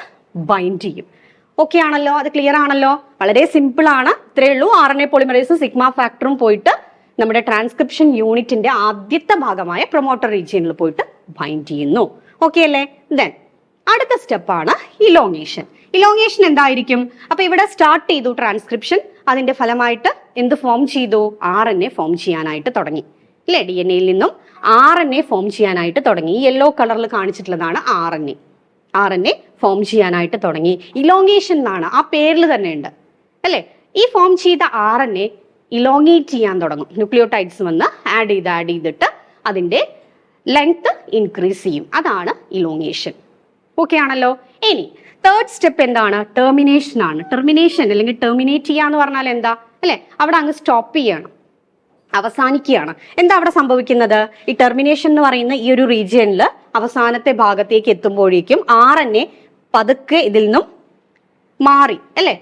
ബൈൻഡ് ചെയ്യും. ഓക്കെ ആണല്ലോ? അത് ക്ലിയർ ആണല്ലോ? വളരെ സിമ്പിൾ ആണ്. ഇത്രയേ ഉള്ളൂ. ആർ എൻ എ പോളിമറേസും സിഗ്മ ഫാക്ടറും പോയിട്ട് നമ്മുടെ ട്രാൻസ്ക്രിപ്ഷൻ യൂണിറ്റിന്റെ ആദ്യത്തെ ഭാഗമായ പ്രൊമോട്ടർ റീജിയനിൽ പോയിട്ട് ബൈൻഡ് ചെയ്യുന്നു. ഓക്കെ അല്ലേ? ദെൻ അടുത്ത സ്റ്റെപ്പാണ് ഇലോങ്ങേഷൻ ഇലോങ്ങേഷൻ എന്തായിരിക്കും? അപ്പൊ ഇവിടെ സ്റ്റാർട്ട് ചെയ്തു ട്രാൻസ്ക്രിപ്ഷൻ അതിന്റെ ഫലമായിട്ട് എന്ത് ഫോം ചെയ്തു? ആർ എൻ എ ഫോം ചെയ്യാനായിട്ട് തുടങ്ങി. അല്ലെ ഡി എൻ എയിൽ നിന്നും ആർ എൻ എ ഫോം ചെയ്യാനായിട്ട് തുടങ്ങി. ഈ യെല്ലോ കളറിൽ കാണിച്ചിട്ടുള്ളതാണ് R N A R N A form ചെയ്യാനായിട്ട് തുടങ്ങി. ഇലോങ്ങേഷൻ എന്നാണ്. ആ പേരിൽ തന്നെ ഉണ്ട്. അല്ലേ? ഈ ഫോം ചെയ്ത ആർ എൻ എ ഇലോങ്ങേറ്റ് ചെയ്യാൻ തുടങ്ങും. ന്യൂക്ലിയോടൈഡ്സ് വന്ന് ആഡ് ചെയ്ത് ആഡ് ചെയ്തിട്ട് അതിന്റെ ലെങ്ത് ഇൻക്രീസ് ചെയ്യും. അതാണ് ഇലോങ്ങേഷൻ ഓക്കെ ആണല്ലോ? ഇനി തേർഡ് സ്റ്റെപ്പ് എന്താണ്? ടെർമിനേഷൻ ആണ്. ടെർമിനേഷൻ അല്ലെങ്കിൽ ടെർമിനേറ്റ് ചെയ്യാന്ന് പറഞ്ഞാൽ എന്താ? അല്ലെ? അവിടെ അങ്ങ് സ്റ്റോപ്പ് ചെയ്യണം. അവസാനിക്കുകയാണ്. എന്താ അവിടെ സംഭവിക്കുന്നത്? ഈ ടെർമിനേഷൻ എന്ന് പറയുന്ന ഈ ഒരു റീജിയനിൽ അവസാനത്തെ ഭാഗത്തേക്ക് എത്തുമ്പോഴേക്കും ആർ എൻ എ പതുക്കെ ഇതിൽ നിന്നും മാറി അല്ലെ?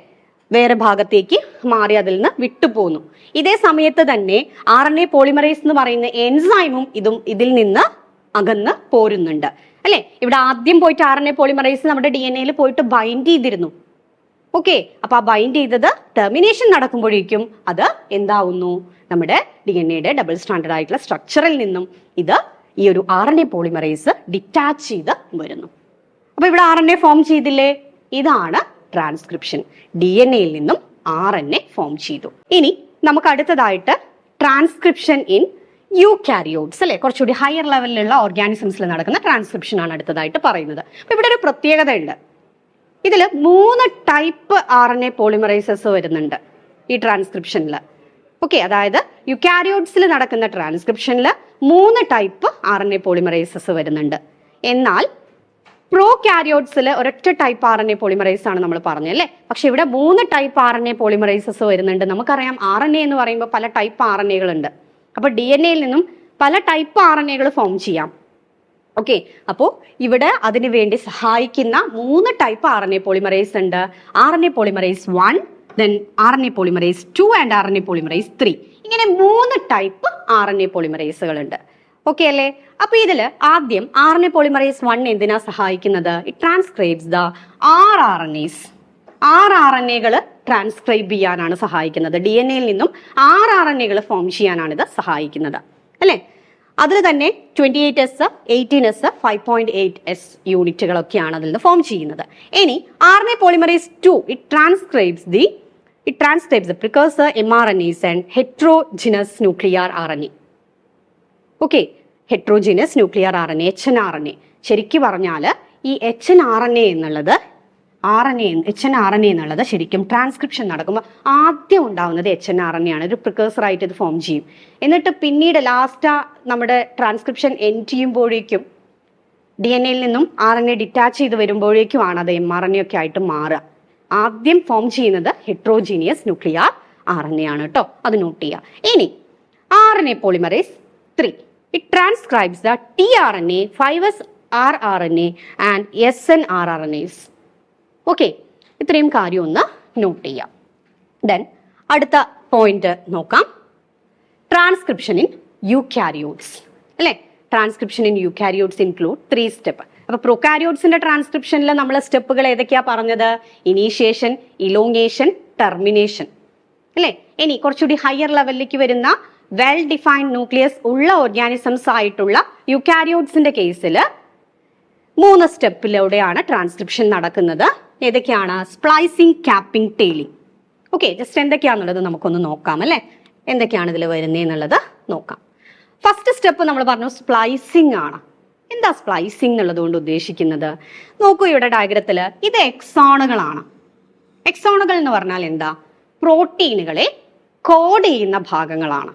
വേറെ ഭാഗത്തേക്ക് മാറി അതിൽ നിന്ന് വിട്ടുപോന്നു ഇതേ സമയത്ത് തന്നെ ആർ എൻ എ പോളിമറൈസ് എന്ന് പറയുന്ന എൻസൈമും ഇതും ഇതിൽ നിന്ന് അകന്ന് പോരുന്നുണ്ട്. അല്ലെ? ഇവിടെ ആദ്യം പോയിട്ട് ആർ എൻ എ പോളിമറൈസ് നമ്മുടെ ഡി എൻ എയിൽ പോയിട്ട് ബൈൻഡ് ചെയ്തിരുന്നു. ഓക്കെ അപ്പൊ ആ ബൈൻഡ് ചെയ്തത് ടെർമിനേഷൻ നടക്കുമ്പോഴേക്കും അത് എന്താവുന്നു? നമ്മുടെ ഡി എൻ എയുടെ ഡബിൾ സ്റ്റാൻഡേർഡ് ആയിട്ടുള്ള സ്ട്രക്ചറിൽ നിന്നും ഇത് ഈ ഒരു R N A polymerase detach ചെയ്ത് വരുന്നു. അപ്പൊ ഇവിടെ ആർ എൻ എ ഫോം ചെയ്തില്ലേ? ഇതാണ് ട്രാൻസ്ക്രിപ്ഷൻ ഡി എൻ എയിൽ നിന്നും ആർ എൻ എ ഫോം ചെയ്തു. ഇനി നമുക്ക് അടുത്തതായിട്ട് ട്രാൻസ്ക്രിപ്ഷൻ ഇൻ യു കാരിയോട്സ് അല്ലെ? കുറച്ചുകൂടി ഹയർ ലെവലിലുള്ള ഓർഗാനിസംസിൽ നടക്കുന്ന ട്രാൻസ്ക്രിപ്ഷൻ ആണ് അടുത്തതായിട്ട് പറയുന്നത്. അപ്പൊ ഇവിടെ ഒരു പ്രത്യേകത ഉണ്ട് ഇതിൽ മൂന്ന് type R N A polymerases വരുന്നുണ്ട് ഈ ട്രാൻസ്ക്രിപ്ഷനിൽ ഓക്കെ അതായത് യുക്കാരിയോട്സിൽ നടക്കുന്ന ട്രാൻസ്ക്രിപ്ഷനിൽ മൂന്ന് type R N A polymerases വരുന്നുണ്ട്. എന്നാൽ പ്രോ കാരിയോട്സിൽ ഒരൊറ്റ type R N A polymerase ആണ് നമ്മൾ പറഞ്ഞത് അല്ലേ? പക്ഷെ ഇവിടെ മൂന്ന് type R N A polymerases വരുന്നുണ്ട്. നമുക്കറിയാം ആർ എൻ എ എന്ന് പറയുമ്പോൾ പല ടൈപ്പ് ആർ എൻ എകളുണ്ട് അപ്പൊ ഡി എൻ എയിൽ നിന്നും പല ടൈപ്പ് ആർ എൻ എകൾ ഫോം ചെയ്യാം. ഓക്കെ അപ്പോൾ ഇവിടെ അതിനു വേണ്ടി സഹായിക്കുന്ന മൂന്ന് type R N A polymerase ഉണ്ട്. R N A polymerase one then R N A polymerase two and R N A polymerase three ഇങ്ങനെ മൂന്ന് ടൈപ്പ് ആർ എൻ എ പോളിമറൈസുകൾ ഉണ്ട് ഓക്കെ അല്ലേ? അപ്പൊ ഇതിൽ ആദ്യം R N A polymerase one എന്തിനാ സഹായിക്കുന്നത്? It transcribes the R R N S R R N എകൾ transcribe ചെയ്യാനാണ് സഹായിക്കുന്നത്. ഡി എൻ എയിൽ നിന്നും ആർ ആർ എൻ എകൾ ഫോം ചെയ്യാനാണ് ഇത് സഹായിക്കുന്നത്. അല്ലേ? അതിൽ തന്നെ twenty eight S eighteen S five point eight S യൂണിറ്റുകളൊക്കെയാണ് അതിൽ നിന്ന് ഫോം ചെയ്യുന്നത്. ഇനി R N A polymerase two it transcribes the it transcribes the M R N is and heterogeneous nuclear R N A okay heterogeneous nuclear R N A H N R N A ശരിക്കും പറഞ്ഞാൽ ഈ H N R N A എന്നുള്ളത് R N A H N R N A എന്നുള്ളത് ശരിക്കും transcription നടക്കുമ്പോൾ ആദ്യം ഉണ്ടാവുന്നത് H N R N A ആണ്. ഒരു പ്രിക്കേഴ്സറായിട്ട് ഇത് ഫോം ചെയ്യും. എന്നിട്ട് പിന്നീട് ലാസ്റ്റ് നമ്മുടെ ട്രാൻസ്ക്രിപ്ഷൻ എൻ ചെയ്യുമ്പോഴേക്കും ഡി എൻ എയിൽ നിന്നും ആർ എൻ എ ഡിറ്റാച്ച് ചെയ്ത് വരുമ്പോഴേക്കും ആണ് അത് എം ആർ എൻ എ ഒക്കെ ആയിട്ട് മാറുക. ആദ്യം ഫോം ചെയ്യുന്നത് heterogeneous nuclear R N A ആണ് കേട്ടോ അത് നോട്ട് ചെയ്യുക ഇനി R N A polymerase three it transcribes the T R N A five S R R N A and S N R R N S okay ഇത്രയും കാര്യം ഒന്ന് note ചെയ്യാം. Then അടുത്ത പോയിന്റ് നോക്കാം. ട്രാൻസ്ക്രിപ്ഷൻ ഇൻ യു യൂക്യാരിയോട്സ് അല്ലേ? Transcription in U eukaryotes include three step അപ്പൊ പ്രൊക്കാരിയോട്സിന്റെ ട്രാൻസ്ക്രിപ്ഷനിൽ നമ്മൾ സ്റ്റെപ്പുകൾ ഏതൊക്കെയാ പറഞ്ഞത്? ഇനീഷ്യേഷൻ ഇലോങ്ങേഷൻ ടെർമിനേഷൻ അല്ലേ? ഇനി കുറച്ചുകൂടി ഹയർ ലെവലിലേക്ക് വരുന്ന വെൽ ഡിഫൈൻഡ് ന്യൂക്ലിയസ് ഉള്ള ഓർഗാനിസംസ് ആയിട്ടുള്ള യുക്കാരിയോട്സിന്റെ കേസിൽ മൂന്ന് സ്റ്റെപ്പിലൂടെയാണ് ട്രാൻസ്ക്രിപ്ഷൻ നടക്കുന്നത്. ഏതൊക്കെയാണ്? Splicing capping tailing okay just എന്തൊക്കെയാണെന്നുള്ളത് നമുക്കൊന്ന് നോക്കാം അല്ലേ? എന്തൊക്കെയാണ് ഇതിൽ വരുന്നത് എന്നുള്ളത് നോക്കാം. ഫസ്റ്റ് സ്റ്റെപ്പ് നമ്മൾ പറഞ്ഞു സ്പ്ലൈസിങ് ആണ്. എന്താ സ്പ്ലൈസിങ് എന്നുള്ളത് കൊണ്ട് ഉദ്ദേശിക്കുന്നത്? നോക്കൂ ഇവിടെ ഡയഗ്രത്തിൽ ഇത് എക്സോണുകളാണ് എക്സോണുകൾ എന്ന് പറഞ്ഞാൽ എന്താ? പ്രോട്ടീനുകളെ കോഡ് ചെയ്യുന്ന ഭാഗങ്ങളാണ്.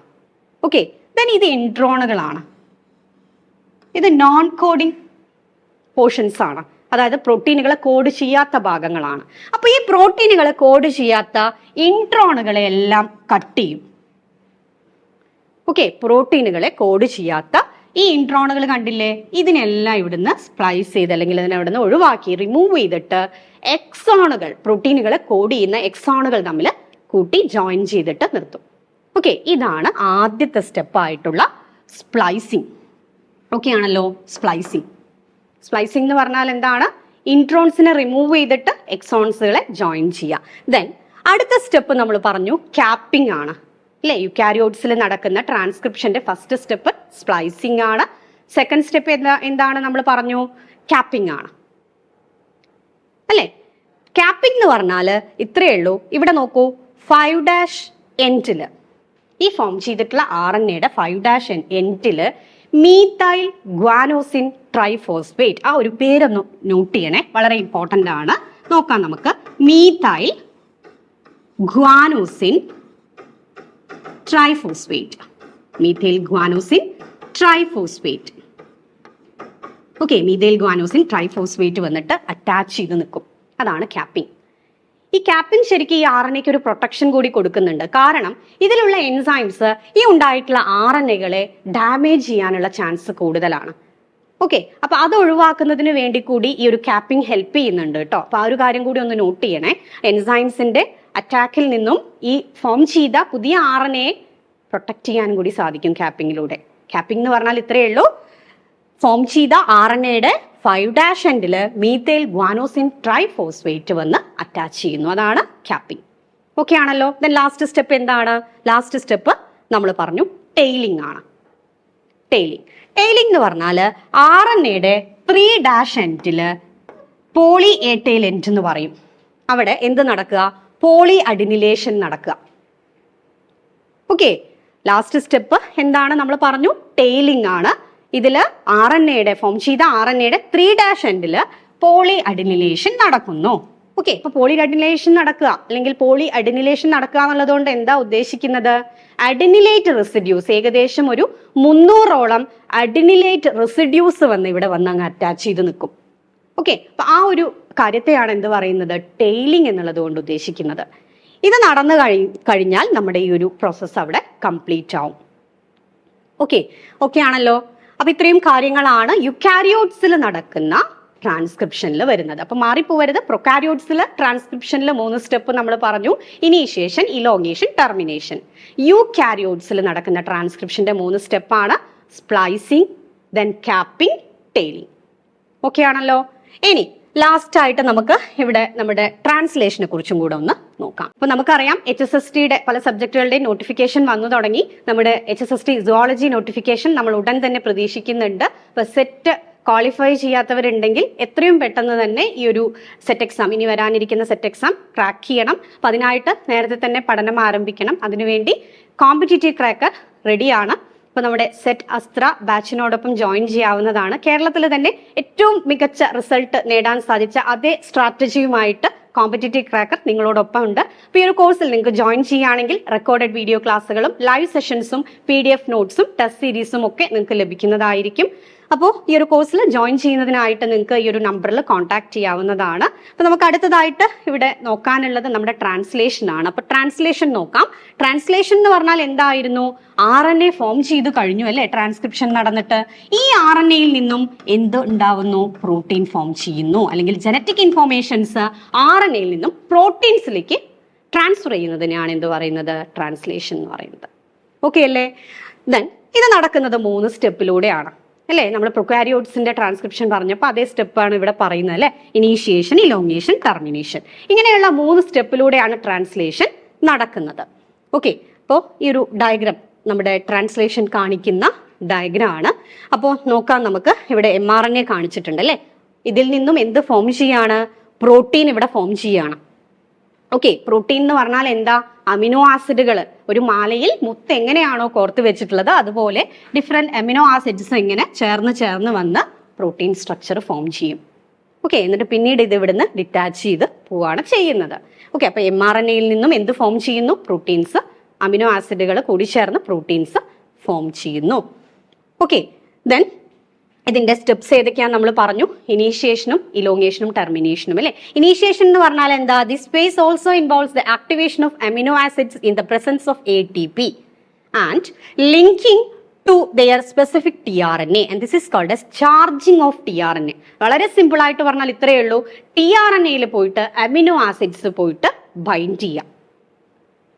ഓക്കെ ദെൻ ഇത് ഇൻട്രോണുകളാണ് ഇത് നോൺ കോഡിംഗ് പോർഷൻസ് ആണ്. അതായത് പ്രോട്ടീനുകളെ കോഡ് ചെയ്യാത്ത ഭാഗങ്ങളാണ്. അപ്പൊ ഈ പ്രോട്ടീനുകളെ കോഡ് ചെയ്യാത്ത ഇൻട്രോണുകളെ എല്ലാം കട്ട് ചെയ്യും. ഓക്കെ പ്രോട്ടീനുകളെ കോഡ് ചെയ്യാത്ത ഈ ഇൻട്രോണുകൾ കണ്ടില്ലേ? ഇതിനെല്ലാം ഇവിടുന്ന് സ്പ്ലൈസ് ചെയ്ത് അല്ലെങ്കിൽ ഇതിനെ ഇവിടുന്ന് ഒഴിവാക്കി റിമൂവ് ചെയ്തിട്ട് എക്സോണുകൾ പ്രോട്ടീനുകളെ കോഡ് ചെയ്യുന്ന എക്സോണുകൾ തമ്മിൽ കൂട്ടി ജോയിൻ ചെയ്തിട്ട് നിർത്തും. ഓക്കെ ഇതാണ് ആദ്യത്തെ സ്റ്റെപ്പായിട്ടുള്ള സ്പ്ലൈസിങ് ഓക്കെ ആണല്ലോ സ്പ്ലൈസിങ് സ്പ്ലൈസിംഗ് എന്ന് പറഞ്ഞാൽ എന്താണ്? ഇൻട്രോൺസിനെ റിമൂവ് ചെയ്തിട്ട് എക്സോൺസുകളെ ജോയിൻ ചെയ്യുക. ദെൻ അടുത്ത സ്റ്റെപ്പ് നമ്മൾ പറഞ്ഞു ക്യാപ്പിംഗ് ആണ്. അല്ലേ യുക്കാരിയോട്സിൽ നടക്കുന്ന ട്രാൻസ്ക്രിപ്ഷന്റെ ഫസ്റ്റ് സ്റ്റെപ്പ് സ്പ്ലൈസിംഗ് ആണ്. സെക്കൻഡ് സ്റ്റെപ്പ് എന്താ എന്താണ് നമ്മൾ പറഞ്ഞു? ക്യാപ്പിംഗ് ആണ്. അല്ലേ? ക്യാപ്പിംഗ് എന്ന് പറഞ്ഞാൽ ഇത്രയേ ഉള്ളൂ. ഇവിടെ നോക്കൂ ഫൈവ് ഡാഷ് എന്റിൽ ഈ ഫോം ചെയ്തിട്ടുള്ള ആർ എൻ എയുടെ ഫൈവ് ഡാഷ് എൻഡിൽ മീത്തൈൽ ഗ്വാനോസിൻ ട്രൈഫോസ്ഫേറ്റ്. ആ ഒരു പേരൊന്ന് നോട്ട് ചെയ്യണേ. വളരെ ഇമ്പോർട്ടന്റ് ആണ്. നോക്കാം നമുക്ക്. Methyl guanosine triphosphate. Methyl guanosine triphosphate. Okay methyl guanosine triphosphate വന്നിട്ട് അറ്റാച്ച് ചെയ്ത് നിൽക്കും. അതാണ് ക്യാപ്പിംഗ്. ഈ ക്യാപ്പിൻ ശരിക്കും ഈ ആർ എൻ എക്ക് ഒരു പ്രൊട്ടക്ഷൻ കൂടി കൊടുക്കുന്നുണ്ട്. കാരണം ഇതിലുള്ള എൻസൈംസ് ഈ ഉണ്ടായിട്ടുള്ള ആർ എൻ എകളെ ഡാമേജ് ചെയ്യാനുള്ള ചാൻസ് കൂടുതലാണ്. ഓക്കെ അപ്പൊ അത് ഒഴിവാക്കുന്നതിന് വേണ്ടി കൂടി ഈ ഒരു ക്യാപ്പിംഗ് ഹെൽപ്പ് ചെയ്യുന്നുണ്ട് കേട്ടോ അപ്പൊ ആ ഒരു കാര്യം കൂടി ഒന്ന് നോട്ട് ചെയ്യണേ. എൻസൈംസിന്റെ അറ്റാക്കിൽ നിന്നും ഈ ഫോം ചെയ്ത പുതിയ ആർ എൻ എയെ പ്രൊട്ടക്ട് ചെയ്യാൻ കൂടി സാധിക്കും ക്യാപ്പിങ്ങിലൂടെ ക്യാപ്പിംഗ് എന്ന് പറഞ്ഞാൽ ഇത്രയേ ഉള്ളൂ. ഫോം ചെയ്ത ആർ എൻ എയുടെ ഫൈവ് ഡാഷ് എൻഡിൽ മീത്തേൽ ഗ്വാനോസിൻ ട്രൈഫോസ്ഫേറ്റ് വന്ന് അറ്റാച്ച് ചെയ്യുന്നു. അതാണ് ക്യാപ്പിംഗ് ഓക്കെ ആണല്ലോ? ദെൻ ലാസ്റ്റ് സ്റ്റെപ്പ് എന്താണ്? ലാസ്റ്റ് സ്റ്റെപ്പ് നമ്മൾ പറഞ്ഞു ടെയിലിംഗ് ആണ്. ടെയിലിംഗ് ടെയിലിംഗ് എന്ന് പറഞ്ഞാൽ ആർ എൻ എയുടെ ത്രീ ഡാഷ് എൻഡിൽ പോളി എ ടെയിൽ എൻഡ് എന്ന് പറയും. അവിടെ എന്ത് നടക്കുക? പോളി അഡിനിലേഷൻ നടക്കുക. ഓക്കെ ലാസ്റ്റ് സ്റ്റെപ്പ് എന്താണ്? നമ്മൾ പറഞ്ഞു ടെയിലിംഗ് ആണ്. ഇതിൽ ആർ എൻ എയുടെ ഫോം ചെയ്ത ആർ എൻ എയുടെ ത്രീ ഡാഷ് എൻഡിൽ പോളി അഡിനിലേഷൻ നടക്കുന്നു. ഓക്കെ ഇപ്പൊ പോളി അഡിനിലേഷൻ നടക്കുക അല്ലെങ്കിൽ പോളി അഡിനിലേഷൻ നടക്കുക എന്നുള്ളത് കൊണ്ട് എന്താ ഉദ്ദേശിക്കുന്നത്? അഡിനിലേറ്റ് റെസിഡ്യൂസ് ഏകദേശം ഒരു മുന്നൂറോളം അഡിനിലേറ്റ് റെസിഡ്യൂസ് വന്ന് ഇവിടെ വന്ന് അങ്ങ് അറ്റാച്ച് ചെയ്ത് നിൽക്കും. ഓക്കെ അപ്പൊ ആ ഒരു കാര്യത്തെയാണ് എന്ത് പറയുന്നത്? ടെയിലിംഗ് എന്നുള്ളത് കൊണ്ട് ഉദ്ദേശിക്കുന്നത്. ഇത് നടന്നു കഴി കഴിഞ്ഞാൽ നമ്മുടെ ഈ ഒരു പ്രോസസ്സ് അവിടെ കംപ്ലീറ്റ് ആവും. ഓക്കെ ഓക്കെ ആണല്ലോ? അപ്പൊ ഇത്രയും കാര്യങ്ങളാണ് യുക്കാരിയോട്സിൽ നടക്കുന്ന ട്രാൻസ്ക്രിപ്ഷനിൽ വരുന്നത്. അപ്പൊ മാറിപ്പോവരുത്. പ്രൊക്കാരിയോട്സിൽ ട്രാൻസ്ക്രിപ്ഷനിൽ മൂന്ന് സ്റ്റെപ്പ് നമ്മൾ പറഞ്ഞു. Initiation elongation termination. യു കാരിയോട്സിൽ നടക്കുന്ന ട്രാൻസ്ക്രിപ്ഷന്റെ മൂന്ന് സ്റ്റെപ്പാണ് splicing then capping tailing. Okay ആണല്ലോ ഇനി ലാസ്റ്റ് ആയിട്ട് നമുക്ക് ഇവിടെ നമ്മുടെ ട്രാൻസ്ലേഷനെ കുറിച്ചും കൂടെ ഒന്ന് നോക്കാം. അപ്പൊ നമുക്കറിയാം എച്ച് എസ് എസ് ടിയുടെ പല സബ്ജക്റ്റുകളുടെയും നോട്ടിഫിക്കേഷൻ വന്നു തുടങ്ങി. നമ്മുടെ H S S T zoology notification നമ്മൾ ഉടൻ തന്നെ പ്രതീക്ഷിക്കുന്നുണ്ട്. അപ്പൊ സെറ്റ് ക്വാളിഫൈ ചെയ്യാത്തവരുണ്ടെങ്കിൽ എത്രയും പെട്ടെന്ന് തന്നെ ഈ ഒരു സെറ്റ് എക്സാം ഇനി വരാനിരിക്കുന്ന സെറ്റ് എക്സാം ക്രാക്ക് ചെയ്യണം. അപ്പൊ അതിനായിട്ട് നേരത്തെ തന്നെ പഠനം ആരംഭിക്കണം. അതിനുവേണ്ടി കോമ്പറ്റേറ്റീവ് ക്രാക്കർ റെഡിയാണ് ഇപ്പൊ നമ്മുടെ സെറ്റ് അസ്ത്ര ബാച്ചിനോടൊപ്പം ജോയിൻ ചെയ്യാവുന്നതാണ്. കേരളത്തിൽ തന്നെ ഏറ്റവും മികച്ച റിസൾട്ട് നേടാൻ സാധിച്ച അതേ സ്ട്രാറ്റജിയുമായിട്ട് കോമ്പറ്റേറ്റീവ് ക്രാക്കർ നിങ്ങളോടൊപ്പം ഉണ്ട്. അപ്പോൾ ഈ ഒരു കോഴ്സിൽ നിങ്ങൾക്ക് ജോയിൻ ചെയ്യുകയാണെങ്കിൽ റെക്കോർഡഡ് വീഡിയോ ക്ലാസ്സുകളും ലൈവ് സെഷൻസും പി നോട്ട്സും ടെസ്റ്റ് സീരീസും ഒക്കെ നിങ്ങൾക്ക് ലഭിക്കുന്നതായിരിക്കും. അപ്പോൾ ഈ ഒരു കോഴ്സിൽ ജോയിൻ ചെയ്യുന്നതിനായിട്ട് നിങ്ങൾക്ക് ഈ ഒരു നമ്പറിൽ കോൺടാക്ട് ചെയ്യാവുന്നതാണ്. അപ്പോൾ നമുക്ക് അടുത്തതായിട്ട് ഇവിടെ നോക്കാനുള്ളത് നമ്മുടെ ട്രാൻസ്ലേഷൻ ആണ്. അപ്പോൾ ട്രാൻസ്ലേഷൻ നോക്കാം. ട്രാൻസ്ലേഷൻ എന്ന് പറഞ്ഞാൽ എന്തായിരുന്നു? ആർ എൻ എ ഫോം ചെയ്ത് കഴിഞ്ഞു അല്ലേ? ട്രാൻസ്ക്രിപ്ഷൻ നടന്നിട്ട്. ഈ ആർ എൻ എയിൽ നിന്നും എന്ത് ഉണ്ടാവുന്നു? പ്രോട്ടീൻ ഫോം ചെയ്യുന്നു. അല്ലെങ്കിൽ ജനറ്റിക് ഇൻഫോർമേഷൻസ് ആർ എൻ എയിൽ നിന്നും പ്രോട്ടീൻസിലേക്ക് ട്രാൻസ്ഫർ ചെയ്യുന്നതിനെയാണ് എന്ത് പറയുന്നത്? ട്രാൻസ്ലേഷൻ എന്ന് പറയുന്നത്. ഓക്കെ അല്ലേ? ദെൻ ഇത് നടക്കുന്നത് മൂന്ന് സ്റ്റെപ്പിലൂടെയാണ് അല്ലേ? നമ്മൾ പ്രൊക്കാരിയോട്സിന്റെ ട്രാൻസ്ക്രിപ്ഷൻ പറഞ്ഞപ്പോൾ അതേ സ്റ്റെപ്പാണ് ഇവിടെ പറയുന്നത് അല്ലേ? ഇനീഷ്യേഷൻ ഇലോങ്ങേഷൻ ടെർമിനേഷൻ ഇങ്ങനെയുള്ള മൂന്ന് സ്റ്റെപ്പിലൂടെയാണ് ട്രാൻസ്ലേഷൻ നടക്കുന്നത്. ഓക്കെ അപ്പോൾ ഈ ഒരു ഡയഗ്രാം നമ്മുടെ ട്രാൻസ്ലേഷൻ കാണിക്കുന്ന ഡയഗ്രാം ആണ്. അപ്പോൾ നോക്കാം നമുക്ക്. ഇവിടെ എം ആർ എൻ എ കാണിച്ചിട്ടുണ്ട് അല്ലേ? ഇതിൽ നിന്നും എന്ത് ഫോം ചെയ്യാണ്? പ്രോട്ടീൻ ഇവിടെ ഫോം ചെയ്യാണ്. ഓക്കെ പ്രോട്ടീൻ എന്ന് പറഞ്ഞാൽ എന്താ? അമിനോ ആസിഡുകൾ ഒരു മാലയിൽ മുത്ത് എങ്ങനെയാണോ കോർത്ത് വെച്ചിട്ടുള്ളത് അതുപോലെ ഡിഫറെന്റ് അമിനോ ആസിഡ്സ് ഇങ്ങനെ ചേർന്ന് ചേർന്ന് വന്ന് പ്രോട്ടീൻ സ്ട്രക്ചർ ഫോം ചെയ്യും. ഓക്കെ എന്നിട്ട് പിന്നീട് ഇത് ഇവിടുന്ന് ഡിറ്റാച്ച് ചെയ്ത് പോവുകയാണ് ചെയ്യുന്നത്. ഓക്കെ അപ്പോൾ എം ആർ എൻ എയിൽ നിന്നും എന്ത് ഫോം ചെയ്യുന്നു? പ്രോട്ടീൻസ് അമിനോ ആസിഡുകൾ കൂടി ചേർന്ന് പ്രോട്ടീൻസ് ഫോം ചെയ്യുന്നു. ഓക്കെ ദെൻ ഇതിന്റെ സ്റ്റെപ്സ് ഏതൊക്കെയാണ് നമ്മൾ പറഞ്ഞു. ഇനീഷ്യേഷനും ഇലോങ്ങേഷനും ടെർമിനേഷനും അല്ലെ? ഇനീഷ്യേഷൻ എന്ന് പറഞ്ഞാൽ എന്താ? The space also involves the activation of amino acids in the presence of A T P and linking to their specific T R N A and this is called S charging of T R N A വളരെ simple ആയിട്ട് പറഞ്ഞാൽ ഇത്രയേ ഉള്ളൂ. T R N എയിൽ പോയിട്ട് amino acids പോയിട്ട് bind ചെയ്യാം.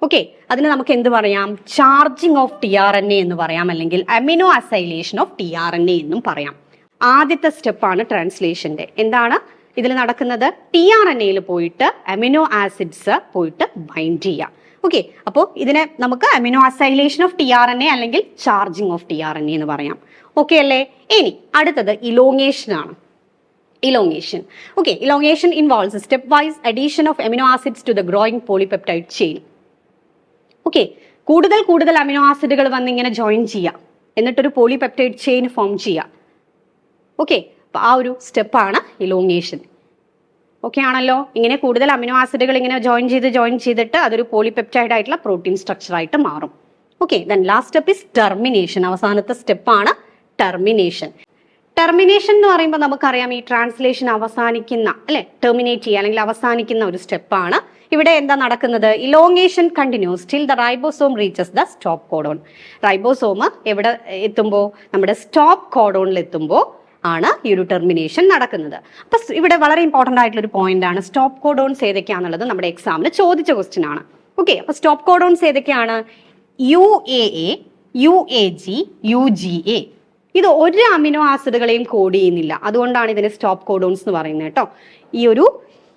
Okay അതിന് നമുക്ക് എന്ത് പറയാം? Charging of T R N A എന്ന് പറയാം അല്ലെങ്കിൽ amino acylation of T R N A എന്നും പറയാം. ആദ്യത്തെ സ്റ്റെപ്പാണ് ട്രാൻസ്ലേഷന്റെ എന്താണ് ഇതിൽ നടക്കുന്നത്? ടി ആർ എൻ എയിൽ പോയിട്ട് അമിനോ ആസിഡ്സ് പോയിട്ട് ബൈൻഡ് ചെയ്യാം. ഓക്കെ അപ്പോൾ ഇതിനെ നമുക്ക് amino acylation of T R N A അല്ലെങ്കിൽ charging of T R N A എന്ന് പറയാം. ഓക്കെ അല്ലേ? ഇനി അടുത്തത് ഇലോങ്ങേഷൻ ആണ്. Elongation okay elongation involves stepwise addition of amino acids to the growing polypeptide chain. Okay കൂടുതൽ കൂടുതൽ അമിനോ ആസിഡുകൾ വന്ന് ഇങ്ങനെ ജോയിൻ ചെയ്യാം. എന്നിട്ടൊരു പോളിപെപ്റ്റൈഡ് ചെയിൻ ഫോം ചെയ്യാം. ഓക്കെ ആ ഒരു സ്റ്റെപ്പാണ് ഇലോങ്ങേഷൻ ഓക്കെ ആണല്ലോ? ഇങ്ങനെ കൂടുതൽ അമിനോ ആസിഡുകൾ ഇങ്ങനെ ജോയിൻ ചെയ്ത് ജോയിൻ ചെയ്തിട്ട് അതൊരു പോളിപെപ്റ്റൈഡ് ആയിട്ടുള്ള പ്രോട്ടീൻ സ്ട്രക്ചർ ആയിട്ട് മാറും. Okay then last step is termination അവസാനത്തെ സ്റ്റെപ്പാണ് ടെർമിനേഷൻ ടെർമിനേഷൻ എന്ന് പറയുമ്പോൾ നമുക്കറിയാം ഈ ട്രാൻസ്ലേഷൻ അവസാനിക്കുന്ന അല്ലെ? ടെർമിനേറ്റ് ചെയ്യുക അല്ലെങ്കിൽ അവസാനിക്കുന്ന ഒരു സ്റ്റെപ്പാണ് ഇവിടെ എന്താ നടക്കുന്നത്? Elongation continues till the ribosome reaches the stop codon ribosome എവിടെ എത്തുമ്പോൾ നമ്മുടെ സ്റ്റോപ്പ് കോഡോണിൽ എത്തുമ്പോൾ ആണ് ഈ ഒരു ടെർമിനേഷൻ നടക്കുന്നത്. അപ്പൊ ഇവിടെ വളരെ ഇമ്പോർട്ടന്റ് ആയിട്ടുള്ള ഒരു പോയിന്റ് ആണ്. സ്റ്റോപ്പ് കോഡോൺസ് ഏതൊക്കെയാണെന്നുള്ളത് നമ്മുടെ എക്സാമിന് ചോദിച്ച ക്വസ്റ്റ്യൻ ആണ്. ഓക്കെ അപ്പൊ സ്റ്റോപ്പ് കോഡോൺസ് ഏതൊക്കെയാണ്? U A A U A G U G A ഇത് ഒരു അമിനോ ആസിഡുകളെയും കോഡ് ചെയ്യുന്നില്ല. അതുകൊണ്ടാണ് ഇതിനെ സ്റ്റോപ്പ് കോഡോൺസ് എന്ന് പറയുന്നത് കേട്ടോ. ഈ ഒരു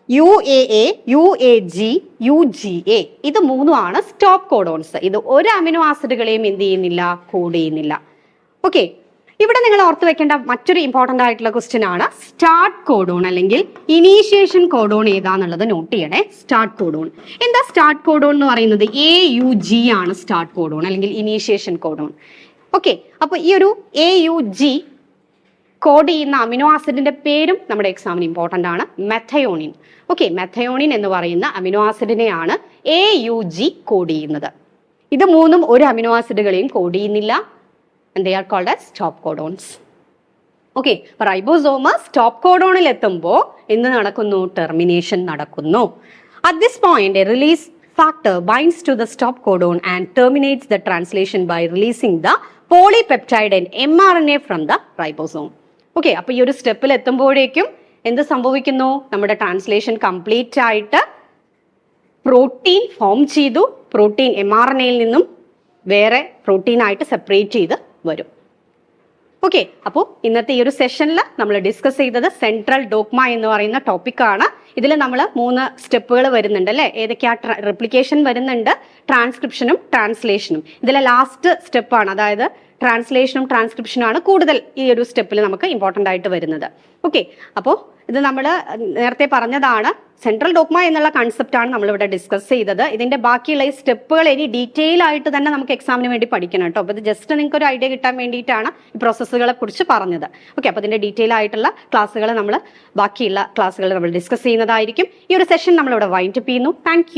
U A A U A G U G A. ഇത് മൂന്നുമാണ് സ്റ്റോപ്പ് കോഡോൺസ്. ഇത് ഒരു അമിനോ ആസിഡുകളെയും എന്ത് ചെയ്യുന്നില്ല കോഡ് ചെയ്യുന്നില്ല. ഓക്കെ. ഇവിടെ നിങ്ങൾ ഓർത്തു വെക്കേണ്ട മറ്റൊരു ഇമ്പോർട്ടന്റ് ആയിട്ടുള്ള ക്വസ്റ്റ്യൻ ആണ് സ്റ്റാർട്ട് കോഡോൺ അല്ലെങ്കിൽ ഇനീഷ്യേഷൻ കോഡോൺ ഏതാന്നുള്ളത് നോട്ട് ചെയ്യണേ. സ്റ്റാർട്ട് കോഡോൺ എന്താ സ്റ്റാർട്ട് കോഡോൺ എന്ന് പറയുന്നത്? എ യു ജി ആണ് സ്റ്റാർട്ട് കോഡോൺ അല്ലെങ്കിൽ ഇനീഷ്യേഷൻ കോഡോൺ ഓക്കെ. അപ്പോൾ ഈ ഒരു എ യു ജി കോഡ് ചെയ്യുന്ന അമിനോ ആസിഡിന്റെ പേരും നമ്മുടെ എക്സാമിന് ഇമ്പോർട്ടന്റ് ആണ്. മെഥയോണിൻ ഓക്കെ മെഥയോണിൻ എന്ന് പറയുന്ന അമിനോ ആസിഡിനെയാണ് എ യു ജി കോഡ് ചെയ്യുന്നത്. ഇത് മൂന്നും ഒരു അമിനോ ആസിഡുകളെയും കോഡ് ചെയ്യുന്നില്ല. They are called as stop codons okay റൈബോസോമ stop കോഡോണിൽ എത്തുമ്പോൾ എന്ത് നടക്കുന്നു? ടെർമിനേഷൻ നടക്കുന്നു. At this point release factor binds to the stop codon and terminates the translation by releasing the polypeptide and M R N A from the ribosome okay അപ്പൊ ഈ ഒരു സ്റ്റെപ്പിൽ എത്തുമ്പോഴേക്കും എന്ത് സംഭവിക്കുന്നു? നമ്മുടെ ട്രാൻസ്ലേഷൻ കംപ്ലീറ്റ് ആയിട്ട് പ്രോട്ടീൻ ഫോം ചെയ്തു. പ്രോട്ടീൻ എം ആർ എൻ എയിൽ നിന്നും വേറെ പ്രോട്ടീൻ ആയിട്ട് സെപ്പറേറ്റ് ചെയ്ത് വരും. ഓക്കെ അപ്പോൾ ഇന്നത്തെ ഈ ഒരു സെഷനിൽ നമ്മൾ ഡിസ്കസ് ചെയ്തത് സെൻട്രൽ ഡോക്മ എന്ന് പറയുന്ന ടോപ്പിക്കാണ് ഇതിൽ നമ്മൾ മൂന്ന് സ്റ്റെപ്പുകൾ വരുന്നുണ്ട് അല്ലേ? ഏതൊക്കെയാ റിപ്ലിക്കേഷൻ വരുന്നുണ്ട്? ട്രാൻസ്ക്രിപ്ഷനും ട്രാൻസ്ലേഷനും ഇതിലെ ലാസ്റ്റ് സ്റ്റെപ്പാണ് അതായത് ട്രാൻസ്ലേഷനും ട്രാൻസ്ക്രിപ്ഷനും ആണ് കൂടുതൽ ഈ ഒരു സ്റ്റെപ്പിൽ നമുക്ക് ഇമ്പോർട്ടന്റ് ആയിട്ട് വരുന്നത്. ഓക്കെ അപ്പോൾ ഇത് നമ്മൾ നേരത്തെ പറഞ്ഞതാണ് സെൻട്രൽ ഡോക്മ എന്നുള്ള കൺസെപ്റ്റാണ് നമ്മളിവിടെ ഡിസ്കസ് ചെയ്തത്. ഇതിന്റെ ബാക്കിയുള്ള ഈ സ്റ്റെപ്പുകൾ ഇനി ഡീറ്റെയിൽ ആയിട്ട് തന്നെ നമുക്ക് എക്സാമിന് വേണ്ടി പഠിക്കണം കേട്ടോ. അപ്പോൾ ഇത് ജസ്റ്റ് നിങ്ങൾക്ക് ഒരു ഐഡിയ കിട്ടാൻ വേണ്ടിയിട്ടാണ് ഈ പ്രോസസ്സുകളെ കുറിച്ച് പറഞ്ഞത്. ഓക്കെ അപ്പോൾ ഇതിന്റെ ഡീറ്റെയിൽ ആയിട്ടുള്ള ക്ലാസ്സുകൾ നമ്മൾ ബാക്കിയുള്ള ക്ലാസ്സുകൾ നമ്മൾ ഡിസ്കസ് ചെയ്യുന്നതായിരിക്കും. ഈ ഒരു സെഷൻ നമ്മളിവിടെ വൈൻഡപ്പ് ചെയ്യുന്നു. താങ്ക്